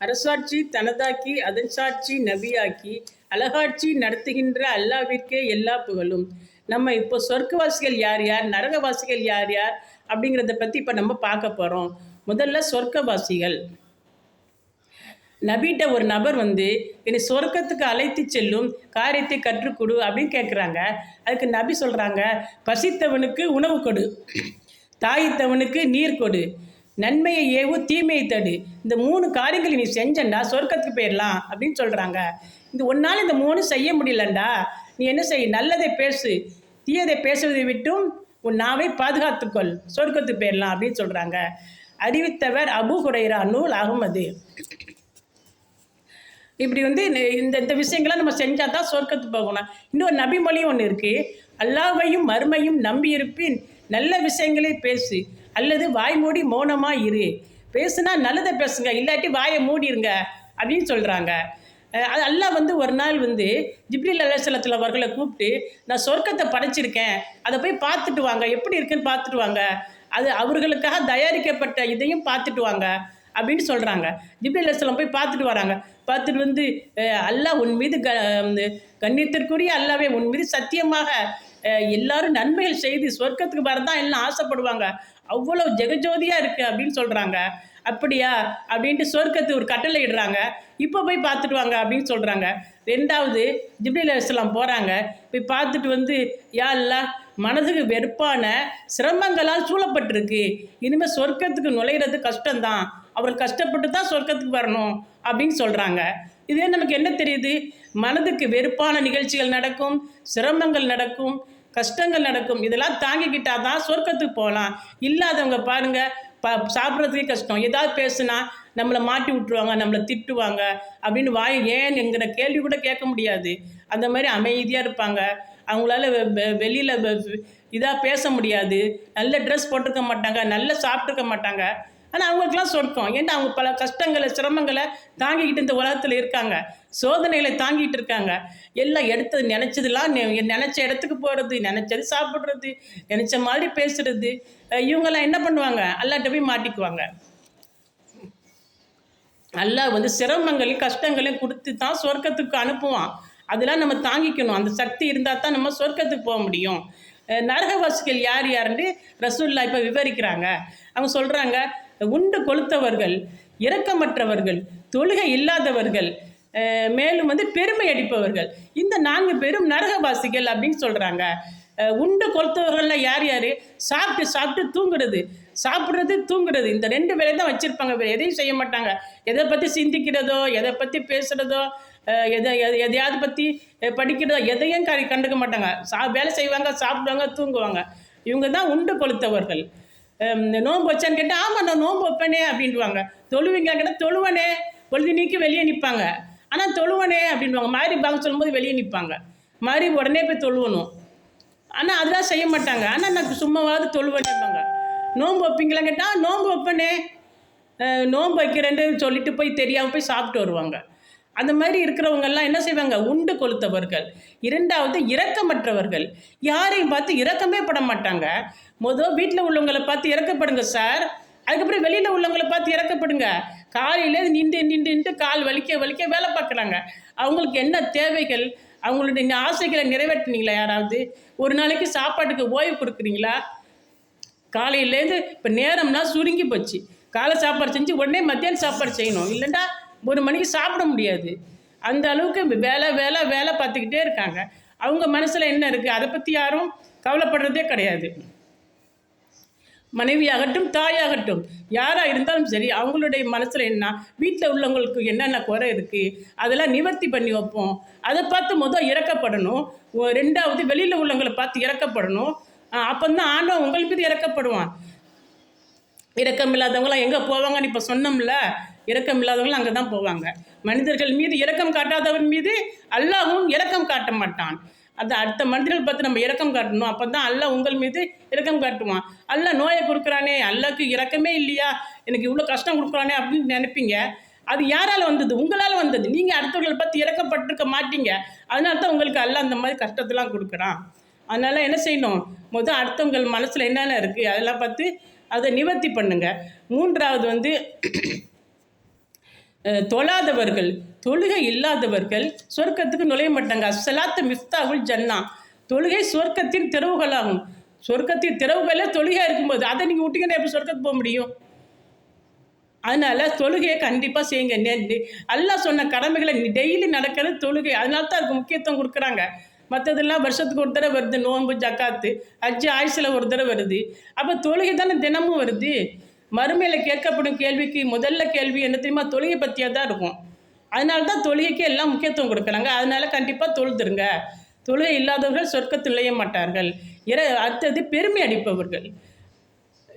அரசாட்சி தனதாக்கி அதன் சாட்சி நபியாக்கி அழகாட்சி நடத்துகின்ற அல்லாவிற்கே எல்லா புகழும். நம்ம இப்போ சொர்க்கவாசிகள் யார் யார் நரகவாசிகள் யார் யார் அப்படிங்கிறத பற்றி இப்போ நம்ம பார்க்க போகிறோம் முதல்ல சொர்க்கவாசிகள். நபிட்ட ஒரு நபர் வந்து என்னை சொர்க்கத்துக்கு அழைத்து செல்லும் காரியத்தை கற்றுக்கொடு அப்படின்னு கேட்குறாங்க. அதுக்கு நபி சொல்கிறாங்க பசித்தவனுக்கு உணவு கொடு தாயித்தவனுக்கு நீர் கொடு நன்மையை ஏவு தீமையை தடு. இந்த மூணு காரியங்கள் நீ செஞ்சண்டா சொர்க்கத்துக்கு போயிடலாம் அப்படின்னு சொல்கிறாங்க இந்த ஒன்னால் இந்த மூணு செய்ய முடியலண்டா. நீ என்ன செய்? நல்லதை பேசு. தீயதை பேசுவதை விட்டும் உன் நாவை பாதுகாத்துக்கொள் சொர்க்கத்துக்கு போயிடலாம் அப்படின்னு சொல்கிறாங்க அறிவித்தவர் அபு ஹுரைரா நூல் அகமது இப்படி வந்து இந்த இந்த இந்த விஷயங்களை நம்ம செஞ்சால் தான் சொர்க்கத்துக்கு போகணும். இன்னொரு நபிமொழியும் ஒன்று இருக்குது அல்லாவையும் மறுமையும் நம்பியிருப்பின் நல்ல விஷயங்களே பேசு. அல்லது வாய் மூடி மௌனமாக இரு. பேசுனா நல்லதை பேசுங்க இல்லாட்டி வாயை மூடிருங்க அப்படின்னு சொல்கிறாங்க அது அல்லாஹ் வந்து ஒரு நாள் வந்து ஜிப்ரில் அலுவலத்தில் அவர்களை கூப்பிட்டு நான் சொர்க்கத்தை படைச்சிருக்கேன். அதை போய் பார்த்துட்டு வாங்க. எப்படி இருக்குன்னு பார்த்துட்டு வாங்க. அது அவர்களுக்காக தயாரிக்கப்பட்ட இதையும் பார்த்துட்டு வாங்க. அப்படின்னு சொல்கிறாங்க ஜிப்ரில் அலுவலம் போய் பார்த்துட்டு வராங்க. பார்த்துட்டு வந்து அல்லாஹ் உன் மீது க கண்ணியத்திற்குரிய அல்லாவே உன் மீது சத்தியமாக எல்லாரும் நன்மைகள் செய்து சொர்க்கத்துக்கு வரதான் எல்லாம் ஆசைப்படுவாங்க. அவ்வளோ ஜெகஜோதியாக இருக்குது அப்படின்னு சொல்கிறாங்க அப்படியா? அப்படின்ட்டு சொர்க்கத்து ஒரு கட்டளை இடுறாங்க. இப்போ போய் பார்த்துட்டு வாங்க அப்படின்னு சொல்கிறாங்க ரெண்டாவது ஜிப்ரேல் அலுவலாம் போகிறாங்க போய் பார்த்துட்டு வந்து யா இல்லை மனதுக்கு வெறுப்பான சிரமங்களால் சூழப்பட்டிருக்கு. இனிமேல் சொர்க்கத்துக்கு நுழையிறது கஷ்டம்தான். அவர்கள் கஷ்டப்பட்டு தான் சொர்க்கத்துக்கு வரணும் அப்படின்னு சொல்கிறாங்க இதே நமக்கு என்ன தெரியுது? மனதுக்கு வெறுப்பான நிகழ்ச்சிகள் நடக்கும் சிரமங்கள் நடக்கும் கஷ்டங்கள் நடக்கும். இதெல்லாம் தாங்கிக்கிட்டா தான் சொர்க்கத்துக்கு போகலாம். இல்லாதவங்க பாருங்கள் ப சாப்பிட்றதுக்கே கஷ்டம். ஏதாவது பேசுனா நம்மளை மாட்டி விட்டுருவாங்க நம்மளை திட்டுவாங்க அப்படின்னு வாய் ஏன் என்கிற கேள்வி கூட கேட்க முடியாது. அந்த மாதிரி அமைதியாக இருப்பாங்க. அவங்களால வெளியில் இதாக பேச முடியாது. நல்ல ட்ரெஸ் போட்டிருக்க மாட்டாங்க நல்லா சாப்பிட்ருக்க மாட்டாங்க. ஆனால் அவங்களுக்குலாம் சொர்க்கம். ஏன்னா அவங்க பல கஷ்டங்களை சிரமங்களை தாங்கிக்கிட்டு இந்த உலகத்தில் இருக்காங்க? சோதனைகளை தாங்கிட்டு இருக்காங்க. எல்லாம் எடுத்தது நினச்சதுலாம் நினச்ச இடத்துக்கு போகிறது நினச்சது சாப்பிட்றது நினச்ச மாதிரி பேசுறது. இவங்கெல்லாம் என்ன பண்ணுவாங்க? அல்லாட்ட போய் மாட்டிக்குவாங்க. அல்லாஹ் வந்து சிரமங்களையும் கஷ்டங்களையும் கொடுத்து தான் சொர்க்கத்துக்கு அனுப்புவான். அதெல்லாம் நம்ம தாங்கிக்கணும். அந்த சக்தி இருந்தால் தான் நம்ம சொர்க்கத்துக்கு போக முடியும். நரகவாசிகள் யார் யாருன்னு ரசூல்லா இப்போ விவரிக்கிறாங்க. அவங்க சொல்கிறாங்க உண்டு கொளுத்தவர்கள் இரக்கமற்றவர்கள் தொழுகை இல்லாதவர்கள் மேலும் வந்து பெருமை அடிப்பவர்கள். இந்த நான்கு பேரும் நரகவாசிகள் அப்படின்னு சொல்கிறாங்க உண்டு கொளுத்தவர்கள்ல யார் யார்? சாப்பிட்டு சாப்பிட்டு தூங்குறது. சாப்பிட்றது தூங்குறது. இந்த ரெண்டு வேலையை தான் வச்சுருப்பாங்க. வேறு எதையும் செய்ய மாட்டாங்க. எதை பற்றி சிந்திக்கிறதோ எதை பற்றி பேசுகிறதோ எதை எதையாவது பற்றி படிக்கிறதோ எதையும் கண்டுக்க மாட்டாங்க. சா வேலை செய்வாங்க சாப்பிடுவாங்க தூங்குவாங்க. இவங்க தான் உண்டு கொளுத்தவர்கள். நோன்பு வச்சான்னு கேட்டால் ஆமாம் நான் நோன்பு வைப்பேனே அப்படின்வாங்க தொழுவீங்க கேட்டால் தொழுவனே. பொழுது நீக்கி வெளியே நிற்பாங்க ஆனால் தொழுவனே அப்படின்வாங்க மாறி பாங்க சொல்லும்போது வெளியே நிற்பாங்க மாறி உடனே போய் தொழுவணும். ஆனால் அதெல்லாம் செய்ய மாட்டாங்க. ஆனால் நான் சும்மாவாவது தொழுவேன்பாங்க நோன்பு வைப்பீங்களா கேட்டால் நோன்பு வைப்பேனே. நோன்பு வைக்கிறேன்னு சொல்லிட்டு போய் தெரியாமல் போய் சாப்பிட்டு வருவாங்க. அந்த மாதிரி இருக்கிறவங்கெல்லாம் என்ன செய்வாங்க? உண்டு கொளுத்தவர்கள். இரண்டாவது இரக்கமற்றவர்கள். யாரையும் பார்த்து இரக்கமே பட மாட்டாங்க. மொதல் வீட்டில் உள்ளவங்களை பார்த்து இறக்கப்படுங்க சார் அதுக்கப்புறம் வெளியில் உள்ளவங்களை பார்த்து இறக்கப்படுங்க. காலையில் நின்று நின்று நின்று கால் வலிக்க வலிக்க வேலை பார்க்குறாங்க. அவங்களுக்கு என்ன தேவைகள்? அவங்களுடைய ஆசைகளை நிறைவேற்றினீங்களா யாராவது? ஒரு நாளைக்கு சாப்பாட்டுக்கு ஓய்வு கொடுக்குறீங்களா? காலையிலேருந்து இப்போ நேரம்னா சுருங்கி போச்சு. காலை சாப்பாடு செஞ்சு உடனே மத்தியானம் சாப்பாடு செய்யணும். இல்லைன்னா ஒரு மணிக்கு சாப்பிட முடியாது. அந்த அளவுக்கு வேலை வேலை வேலை பார்த்துக்கிட்டே இருக்காங்க. அவங்க மனசில் என்ன இருக்குது அதை பற்றி யாரும் கவலைப்படுறதே கிடையாது. மனைவியாகட்டும் தாயாகட்டும் யாராக இருந்தாலும் சரி அவங்களுடைய மனசில் என்ன வீட்டில் உள்ளவங்களுக்கு என்னென்ன குறை இருக்குது அதெல்லாம் நிவர்த்தி பண்ணி வைப்போம். அதை பார்த்து மொதல் இறக்கப்படணும். ரெண்டாவது வெளியில் உள்ளவங்களை பார்த்து இறக்கப்படணும். அப்போ தான் ஆண்டவன் உங்கள் மீது இறக்கப்படுவான். இறக்கம் இல்லாதவங்களாம் எங்கே போவாங்கன்னு இப்போ சொன்னோம்ல இறக்கம் இல்லாதவங்களும் அங்கே தான் போவாங்க. மனிதர்கள் மீது இரக்கம் காட்டாதவன் மீது அல்லாவும் இரக்கம் காட்ட மாட்டான். அது அடுத்த மனிதர்கள் பார்த்து நம்ம இரக்கம் காட்டணும். அப்போ தான் அல்லாஹ் உங்கள் மீது இரக்கம் காட்டுவான் அல்ல நோயை கொடுக்குறானே அல்லக்கு இரக்கமே இல்லையா? எனக்கு இவ்வளோ கஷ்டம் கொடுக்குறானே அப்படின்னு நினைப்பீங்க. அது யாரால் வந்தது? உங்களால் வந்தது. நீங்கள் அடுத்தவர்களை பார்த்து இறக்கப்பட்டிருக்க மாட்டீங்க. அதனால தான் உங்களுக்கு அல்ல அந்த மாதிரி கஷ்டத்தெல்லாம் கொடுக்குறான். அதனால் என்ன செய்யணும்? முதல் அடுத்தவங்கள் மனசில் என்னென்ன இருக்குது அதெல்லாம் பார்த்து அதை நிவர்த்தி பண்ணுங்க. மூன்றாவது வந்து தொழாதவர்கள் தொழுகை இல்லாதவர்கள் சொர்க்கத்துக்கு நுழைய மாட்டாங்க. அஸ்ஸலாத்து மிஃப்தாவுல் ஜன்னா. தொழுகை சொர்க்கத்தின் திறவுகளாகும் சொர்க்கத்தின் திறவுகளே தொழுகையாக இருக்கும்போது அதை நீங்கள் விட்டீங்கன்னா எப்படி சொர்க்கத்துக்கு போக முடியும்? அதனால் தொழுகையை கண்டிப்பாக செய்யுங்க. அல்லா சொன்ன கடமைகளை டெய்லி நடக்கிறது தொழுகை. அதனால தான் அதுக்கு முக்கியத்துவம் கொடுக்குறாங்க. மற்றதெல்லாம் வருஷத்துக்கு ஒரு தடவை வருது. நோன்பு ஜக்காத்து அஞ்சு ஆயுசில் ஒரு தடவை வருது. அப்போ தொழுகை தானே தினமும் வருது. மறுமையில் கேட்கப்படும் கேள்விக்கு முதல்ல கேள்வி என்ன தெரியுமா? தொழுகை பற்றியாக தான் இருக்கும். அதனால தான் தொழுகைக்கு எல்லாம் முக்கியத்துவம் கொடுக்குறாங்க. அதனால கண்டிப்பாக தொழுதுருங்க. தொழுகை இல்லாதவர்கள் சொர்க்கத்தில் நுழைய மாட்டார்கள். இற அடுத்தது பெருமை அடிப்பவர்கள்.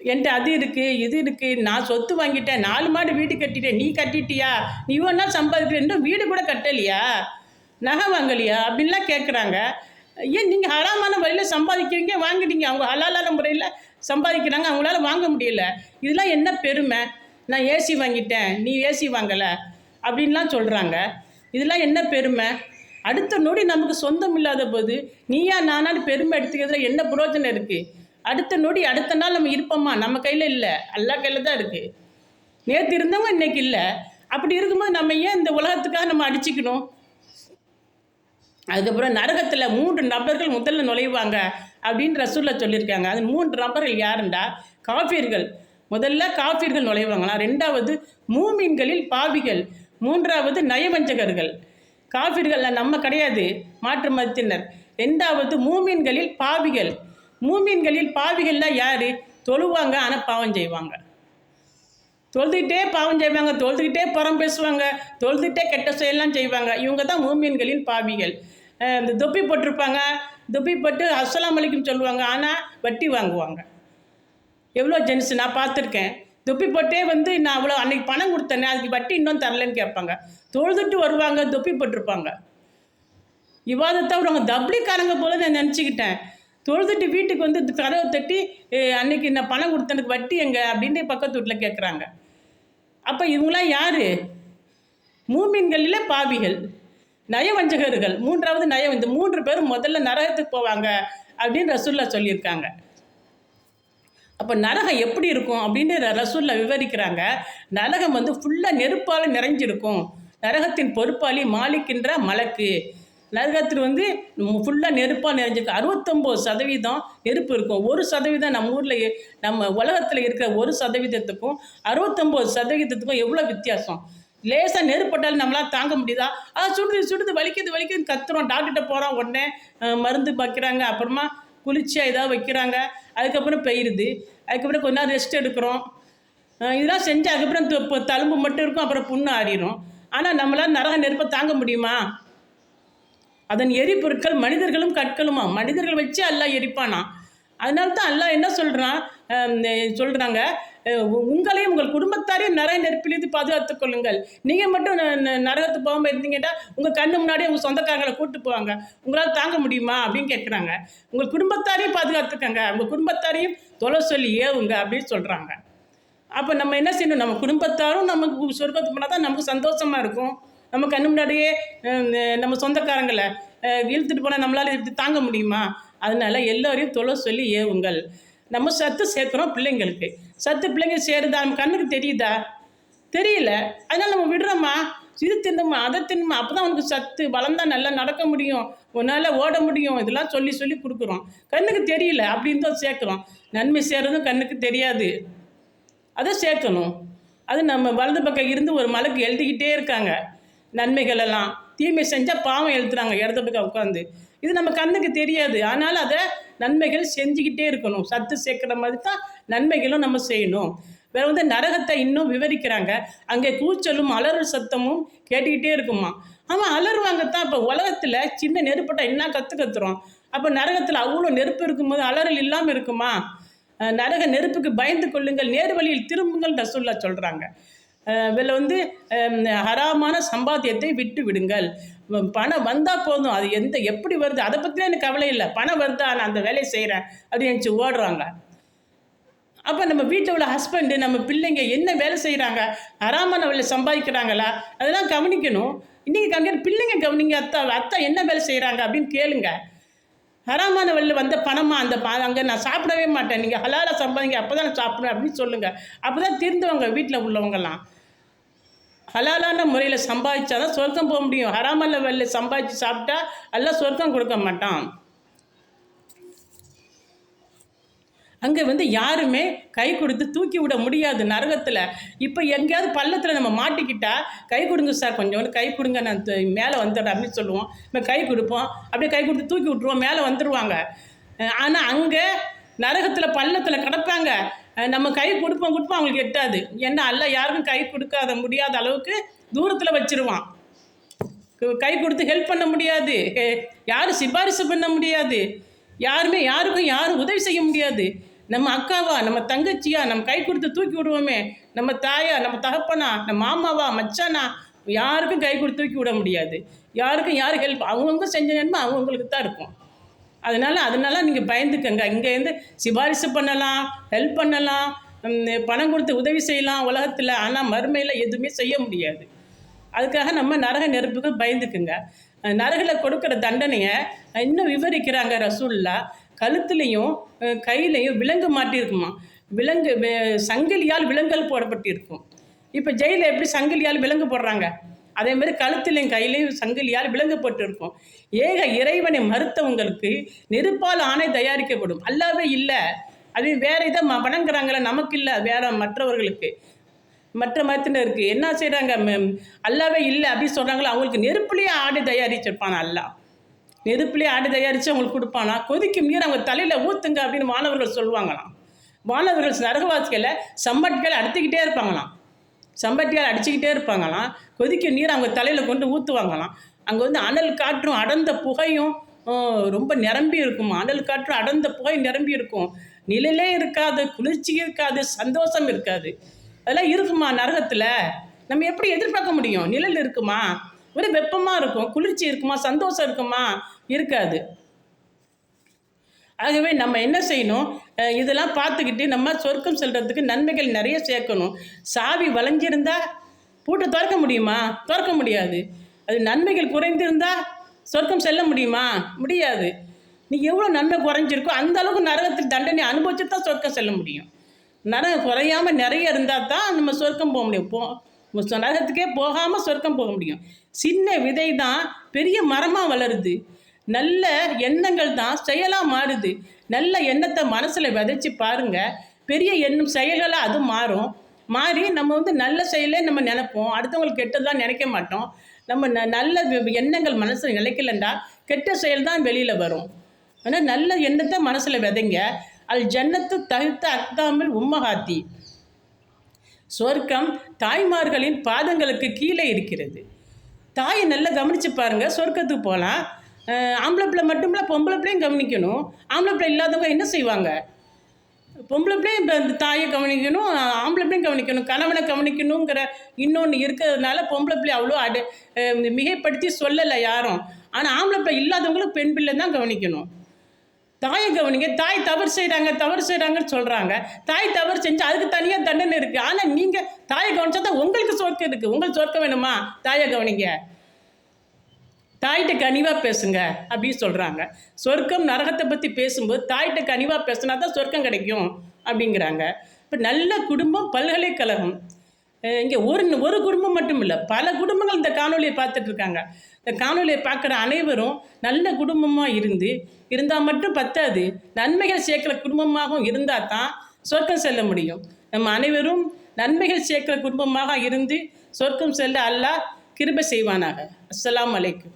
என்கிட்ட அது இருக்குது இது இருக்குது நான் சொத்து வாங்கிட்டேன் நாலு மாடு வீடு கட்டிட்டேன் நீ கட்டிட்டியா? நீ இவனா சம்பாதிக்கிற இன்னும் வீடு கூட கட்டலையா? நகை வாங்கலையா? அப்படின்லாம் கேட்குறாங்க ஏன் நீங்கள் ஹலாமான வழியில் சம்பாதிக்கிறீங்க வாங்கிட்டீங்க அவங்க ஹலாலான முறையில் சம்பாதிக்கிறாங்க அவங்களால வாங்க முடியல. இதெல்லாம் என்ன பெருமை? நான் ஏசி வாங்கிட்டேன் நீ ஏசி வாங்கலை அப்படின்லாம் சொல்கிறாங்க இதெல்லாம் என்ன பெருமை? அடுத்த நொடி நமக்கு சொந்தம் இல்லாத போது நீயா நானான்னு பெருமை எடுத்துக்கிறதுல என்ன புரோஜனம் இருக்குது அடுத்த நொடி அடுத்த நாள் நம்ம இருப்போமா? நம்ம கையில் இல்லை. எல்லா கையில் தான் இருக்குது நேற்று இருந்தவங்க இன்னைக்கு இல்லை. அப்படி இருக்கும்போது நம்ம ஏன் இந்த உலகத்துக்காக நம்ம அடிச்சுக்கணும்? அதுக்கப்புறம் நரகத்தில் மூன்று நபர்கள் முதல்ல நுழைவாங்க அப்படின்னு ரசூல்ல சொல்லியிருக்காங்க. அது மூன்று நபர்கள் யாருண்டா? காஃபியர்கள் முதல்ல காஃபியர்கள் நுழைவாங்களாம். ரெண்டாவது மூமீன்களில் பாவிகள். மூன்றாவது நயவஞ்சகர்கள். காஃபிர்கள்ல நம்ம கிடையாது. மாற்று மதத்தினர். ரெண்டாவது மூமீன்களில் பாவிகள். மூமீன்களில் பாவிகள்லாம் யார்? தொழுவாங்க ஆனால் பாவம் செய்வாங்க. தொழுதுகிட்டே பாவம் செய்வாங்க தொழுதுகிட்டே புறம் பேசுவாங்க தொழுதுகிட்டே கெட்ட செயலாம் செய்வாங்க. இவங்க தான் மூமீன்களின் பாவிகள். இந்த தொப்பி போட்டிருப்பாங்க தொப்பி போட்டு அஸ்ஸலாமு அலைக்கும் சொல்லுவாங்க ஆனால் வட்டி வாங்குவாங்க. எவ்வளோ ஜென்ஸ்? நான் பார்த்துருக்கேன். தொப்பி போட்டே வந்து நான் அவ்வளோ அன்னைக்கு பணம் கொடுத்தேனே அதுக்கு வட்டி இன்னும் தரலன்னு கேட்பாங்க. தொழுதுட்டு வருவாங்க தொப்பி போட்டிருப்பாங்க. இவாதத்தை அவங்க தப்ளிக்காரங்க போல நான் நினச்சிக்கிட்டேன். தொழுதுட்டு வீட்டுக்கு வந்து கதவை தட்டி அன்னைக்கு நான் பணம் கொடுத்தனுக்கு வட்டி எங்க? அப்படின்னு பக்கத்து வீட்டில் கேட்குறாங்க அப்போ இவங்களாம் யார்? மூமின்களில் பாவிகள் நயவஞ்சகர்கள். மூன்றாவது நயம் இந்த மூன்று பேரும் முதல்ல நரகத்துக்கு போவாங்க அப்படின்னு ரசூல்லா சொல்லியிருக்காங்க. அப்போ நரகம் எப்படி இருக்கும் அப்படின்னு ரசூலில் விவரிக்கிறாங்க. நரகம் வந்து ஃபுல்லாக நெருப்பால் நிறைஞ்சிருக்கும். நரகத்தின் பொறுப்பாளி மாலிக்கின்ற மலக்கு. நரகத்தில் வந்து ஃபுல்லாக நெருப்பாக நிறைஞ்சிருக்கு. அறுபத்தொம்போது சதவீதம் நெருப்பு இருக்கும். ஒரு சதவீதம் நம்ம ஊரில் நம்ம உலகத்தில் இருக்கிற ஒரு சதவீதத்துக்கும் அறுபத்தொம்போது சதவீதத்துக்கும் எவ்வளோ வித்தியாசம்? லேசாக நெருப்பட்டாலும் நம்மளால் தாங்க முடியுதா? ஆ சுடுது சுடுது வலிக்குது வலிக்குதுன்னு கத்துறோம். டாக்டர்கிட்ட போகிறோம் உடனே மருந்து வைக்கிறாங்க அப்புறமா குளிர்ச்சியாக ஏதாவது வைக்கிறாங்க. அதுக்கப்புறம் பெய்யுது அதுக்கப்புறம் கொஞ்ச நேரம் ரெஸ்ட் எடுக்கிறோம். இதெல்லாம் செஞ்சு அதுக்கப்புறம் இப்போ தழும்பு மட்டும் இருக்கும் அப்புறம் புண்ணு ஆறிடும் ஆனால் நம்மளால் நரக நெருப்பை தாங்க முடியுமா? அதன் எரிபொருட்கள் மனிதர்களும் கற்களுமா? மனிதர்கள் வச்சு எல்லாம் எரிப்பானா? அதனால தான் எல்லாம் என்ன சொல்கிறான் சொல்கிறாங்க உங்களையும் உங்கள் குடும்பத்தாரையும் நிறைய நெருப்பிலிருந்து பாதுகாத்துக் கொள்ளுங்கள். நீங்கள் மட்டும் நரகத்து போகாமல் இருந்தீங்கன்னா உங்கள் கண்ணு முன்னாடியே உங்கள் சொந்தக்காரங்களை கூட்டு போவாங்க. உங்களால் தாங்க முடியுமா அப்படின்னு கேட்குறாங்க உங்கள் குடும்பத்தாரையும் பாதுகாத்துக்கங்க. உங்கள் குடும்பத்தாரையும் தொலை சொல்லி ஏவுங்க அப்படின்னு சொல்கிறாங்க அப்போ நம்ம என்ன செய்யணும்? நம்ம குடும்பத்தாரும் நமக்கு சொர்க்கத்துக்கு போனால் தான் நமக்கு சந்தோஷமாக இருக்கும். நம்ம கண்ணு முன்னாடியே நம்ம சொந்தக்காரங்களை இழுத்துட்டு போனால் நம்மளால் இப்படி தாங்க முடியுமா? அதனால எல்லோரையும் தொலை சொல்லி ஏவுங்கள். நம்ம சத்து சேர்க்குறோம் பிள்ளைங்களுக்கு. சத்து பிள்ளைங்க சேருதா நம்ம கண்ணுக்கு தெரியுதா? தெரியல. அதனால் நம்ம விடுறோமா இது தின்னுமா அதை தின்னுமா அப்போ தான் உனக்கு சத்து வளர்ந்தால் நல்லா நடக்க முடியும். உன்னால் ஓட முடியும். இதெல்லாம் சொல்லி சொல்லி கொடுக்குறோம். கண்ணுக்கு தெரியல அப்படின்னு தான் சேர்க்குறோம். நன்மை சேர்றதும் கண்ணுக்கு தெரியாது. அதை சேர்க்கணும். அது நம்ம வலது பக்கம் இருந்து ஒரு மலைக்கு எழுதிக்கிட்டே இருக்காங்க. நன்மைகள் எல்லாம். தீமை செஞ்சால் பாவம் எழுத்துறாங்க இடது பக்கம் உட்காந்து இது நம்ம கண்ணுக்கு தெரியாது. ஆனால் அதை நன்மைகள் செஞ்சுக்கிட்டே இருக்கணும். சத்து சேர்க்குற மாதிரி தான் நன்மைகளும் நம்ம செய்யணும். வேற வந்து நரகத்தை இன்னும் விவரிக்கிறாங்க. அங்கே கூச்சலும் அலறல் சத்தமும் கேட்டுக்கிட்டே இருக்குமா? ஆமாம் அலறுவாங்க தான் இப்போ உலகத்தில் சின்ன நெருப்பட்டா என்ன கற்று கத்துறோம்? அப்போ நரகத்தில் அவ்வளோ நெருப்பு இருக்கும்போது அலறல் இல்லாமல் இருக்குமா? நரக நெருப்புக்கு பயந்து கொள்ளுங்கள். நேர் வழியில் திரும்புங்கள் ரசூல்லா சொல்கிறாங்க இதில் வந்து ஹராமான சம்பாத்தியத்தை விட்டு விடுங்கள். பணம் வந்தால் போதும். அது எந்த எப்படி வருது? அதை பற்றிலாம் எனக்கு கவலை இல்லை. பணம் வருதா நான் அந்த வேலையை செய்கிறேன் அப்படின்னு நினச்சி ஓடுறாங்க. அப்போ நம்ம வீட்டில் உள்ள ஹஸ்பண்டு நம்ம பிள்ளைங்க என்ன வேலை செய்கிறாங்க ஹராமான வேலை சம்பாதிக்கிறாங்களா? அதெல்லாம் கவனிக்கணும். இன்றைக்கி கவனிக்கிற பிள்ளைங்க கவனிங்க அத்தா அத்தா என்ன வேலை செய்கிறாங்க அப்படின்னு கேளுங்க. ஹராமான வழியில் வந்த பணமாக அந்த ப அங்கே நான் சாப்பிடவே மாட்டேன். நீங்கள் ஹலாலாக சம்பாதிங்க அப்போ தான் நான் சாப்பிடுவேன் அப்படின்னு சொல்லுங்கள் அப்போ தான் திருந்துவாங்க வீட்டில் உள்ளவங்கலாம். ஹலாலான முறையில் சம்பாதிச்சா தான் சொர்க்கம் போக முடியும். ஹராமல்ல வெளில சம்பாதிச்சு சாப்பிட்டா எல்லாம் சொர்க்கம் கொடுக்க மாட்டான். அங்கே வந்து யாருமே கை கொடுத்து தூக்கி விட முடியாது நரகத்தில். இப்போ எங்கேயாவது பள்ளத்தில் நம்ம மாட்டிக்கிட்டா கை கொடுங்க சார் கொஞ்சோண்டு கை கொடுங்க நான் மேலே வந்துடுறேன் அப்படின்னு சொல்லுவோம். இப்போ கை கொடுப்போம். அப்படியே கை கொடுத்து தூக்கி விட்ருவோம் மேலே வந்துடுவாங்க ஆனால் அங்கே நரகத்தில் பள்ளத்தில் கிடப்பாங்க. நம்ம கை கொடுப்போம் கொடுப்போம் அவங்களுக்கு எட்டாது. ஏன்னா அல்ல யாருக்கும் கை கொடுக்காத முடியாத அளவுக்கு தூரத்தில் வச்சிருவான். கை கொடுத்து ஹெல்ப் பண்ண முடியாது. யாரும் சிபாரிசு பண்ண முடியாது. யாருமே யாருக்கும் யாரும் உதவி செய்ய முடியாது. நம்ம அக்காவா நம்ம தங்கச்சியா நம்ம கை கொடுத்து தூக்கி விடுவோமே. நம்ம தாயா நம்ம தகப்பனா நம்ம மாமாவா மச்சானா யாருக்கும் கை கொடுத்து தூக்கி விட முடியாது. யாருக்கும் யாரும் ஹெல்ப் அவங்கவுங்க செஞ்ச நன்மை அவங்கவுங்களுக்கு தான் இருக்கும். அதனால அதனால நீங்கள் பயந்துக்கங்க. இங்கேருந்து சிபாரிசு பண்ணலாம் ஹெல்ப் பண்ணலாம் பணம் கொடுத்து உதவி செய்யலாம் உலகத்தில். ஆனால் மறுமையில் எதுவுமே செய்ய முடியாது. அதுக்காக நம்ம நரக நெருப்புக்கு பயந்துக்குங்க. நரகில் கொடுக்குற தண்டனையை இன்னும் விவரிக்கிறாங்க ரசூல்லா. கழுத்துலேயும் கையிலையும் விலங்கு மாட்டியிருக்குமா? விலங்கு சங்கிலியால் விலங்கல் போடப்பட்டிருக்கும். இப்போ ஜெயிலில் எப்படி சங்கிலியால் விலங்கு போடுறாங்க? அதே மாதிரி கழுத்துலையும் கையிலையும் சங்கிலியால் விலங்கு போட்டிருக்கும். ஏக இறைவனை மறுத்தவங்களுக்கு நெருப்பால் ஆணை தயாரிக்கப்படும். அல்லாவே இல்லை. அது வேற இதை ம- வணங்குறாங்களே நமக்கு இல்லை. வேற மற்றவர்களுக்கு. மற்ற மதத்தினருக்கு என்ன செய்கிறாங்க அல்லாவே இல்லை அப்படின்னு சொல்கிறாங்களோ அவங்களுக்கு நெருப்புலேயே ஆடை தயாரிச்சிருப்பான் அல்லாஹ். நெருப்புலேயே ஆடை தயாரித்து அவங்களுக்கு கொடுப்பானா? கொதிக்கும் நீர் அவங்க தலையில் ஊற்றுங்க அப்படின்னு மாணவர்கள் சொல்லுவாங்களாம். மாணவர்கள் நரகவாசிகளை சம்பட்டிகளை அடித்துக்கிட்டே இருப்பாங்களாம். சம்பட்டியால் அடிச்சுக்கிட்டே இருப்பாங்களாம். கொதிக்கும் நீர் அவங்க தலையில் கொண்டு ஊற்றுவாங்களாம் அங்கே வந்து அனல் காற்றும் அடர்ந்த புகையும் ரொம்ப நிரம்பி இருக்கும். அனல் காற்றும் அடர்ந்த புகை நிரம்பி இருக்கும். நிழலே இருக்காது குளிர்ச்சி இருக்காது சந்தோஷம் இருக்காது. அதெல்லாம் இருக்குமா நரகத்தில்? நம்ம எப்படி எதிர்பார்க்க முடியும்? நிழல் இருக்குமா? ஒரு வெப்பமாக இருக்கும் குளிர்ச்சி இருக்குமா சந்தோஷம் இருக்குமா? இருக்காது. ஆகவே நம்ம என்ன செய்யணும்? இதெல்லாம் பார்த்துக்கிட்டு நம்ம சொர்க்கம் செல்றதுக்கு நன்மைகள் நிறைய சேர்க்கணும். சாவி வளைஞ்சிருந்தா பூட்டை திறக்க முடியுமா? திறக்க முடியாது. அது நன்மைகள் குறைந்திருந்தா சொர்க்கம் செல்ல முடியுமா? முடியாது. நீ எவ்வளோ நன்மை குறைஞ்சிருக்கோ அந்த அளவுக்கு நரகத்தில் தண்டனை அனுபவிச்சு தான் சொர்க்கம் செல்ல முடியும். நரகம் குறையாம நிறைய இருந்தால் தான் நம்ம சொர்க்கம் போக முடியும். போ நரகத்துக்கே போகாமல் சொர்க்கம் போக முடியும். சின்ன விதை தான் பெரிய மரமாக வளருது. நல்ல எண்ணங்கள் தான் செயலாக மாறுது. நல்ல எண்ணத்தை மனசில் விதைச்சி பாருங்கள் பெரிய எண்ணம் செயல்களாக அது மாறும். மாறி நம்ம வந்து நல்ல செயலே நம்ம நினைப்போம். அடுத்தவங்களுக்கு கெட்டதெல்லாம் நினைக்க மாட்டோம். நம்ம ந நல்ல எண்ணங்கள் மனசில் நிலைக்கலண்டா கெட்ட செயல் தான் வெளியில் வரும். ஆனால் நல்ல எண்ணத்தை மனசில் விதைங்க. அல் ஜன்னத்து தகுத்த அக்தாமில் உம்மகாத்தி. சொர்க்கம் தாய்மார்களின் பாதங்களுக்கு கீழே இருக்கிறது. தாயை நல்லா கவனித்து பாருங்கள் சொர்க்கத்துக்கு போகலாம் ஆம்பளை பிள்ளை மட்டும் இல்லை பொம்பளை பிள்ளையும் கவனிக்கணும். ஆம்பளை பிள்ளை இல்லாதவங்க என்ன செய்வாங்க? பொம்பளை பிள்ளையும் இப்போ இந்த தாயை கவனிக்கணும் ஆம்பளை பிள்ளையும் கவனிக்கணும் கணவனை கவனிக்கணுங்கிற இன்னொன்று இருக்கிறதுனால பொம்பளை பிள்ளை அவ்வளோ அடு மிகைப்படுத்தி சொல்லலை யாரும். ஆனால் ஆம்பளை பிள்ளை இல்லாதவங்களும் பெண் பிள்ளை தான் கவனிக்கணும். தாயை கவனிங்க தாய் தவறு செய்கிறாங்க தவறு செய்கிறாங்கன்னு சொல்கிறாங்க தாய் தவறு செஞ்சு அதுக்கு தனியாக தண்டனை இருக்குது ஆனால் நீங்கள் தாயை கவனிச்சா தான் உங்களுக்கு சொர்க்கம் இருக்குது உங்களுக்கு சொர்க்கம் வேணுமா? தாயை கவனிங்க. தாய்கிட்ட கனிவாக பேசுங்க அப்படின்னு சொல்கிறாங்க சொர்க்கம் நரகத்தை பற்றி பேசும்போது தாய்கிட்ட கனிவாக பேசுனா தான் சொர்க்கம் கிடைக்கும் அப்படிங்கிறாங்க. இப்போ நல்ல குடும்பம் பல்கலைக்கழகம் இங்கே ஒரு ஒரு குடும்பம் மட்டும் இல்லை பல குடும்பங்கள் இந்த காணொலியை பார்த்துட்ருக்காங்க இந்த காணொலியை பார்க்குற அனைவரும் நல்ல குடும்பமாக இருந்து இருந்தால் மட்டும் பத்தாது நன்மைகள் சேர்க்குற குடும்பமாகவும் இருந்தால் தான் சொர்க்கம் செல்ல முடியும். நம்ம அனைவரும் நன்மைகள் சேர்க்கிற குடும்பமாக இருந்து சொர்க்கம் செல்ல அல்லாஹ் கிருப செய்வானாக. அஸ்லாம் அலைக்கும்.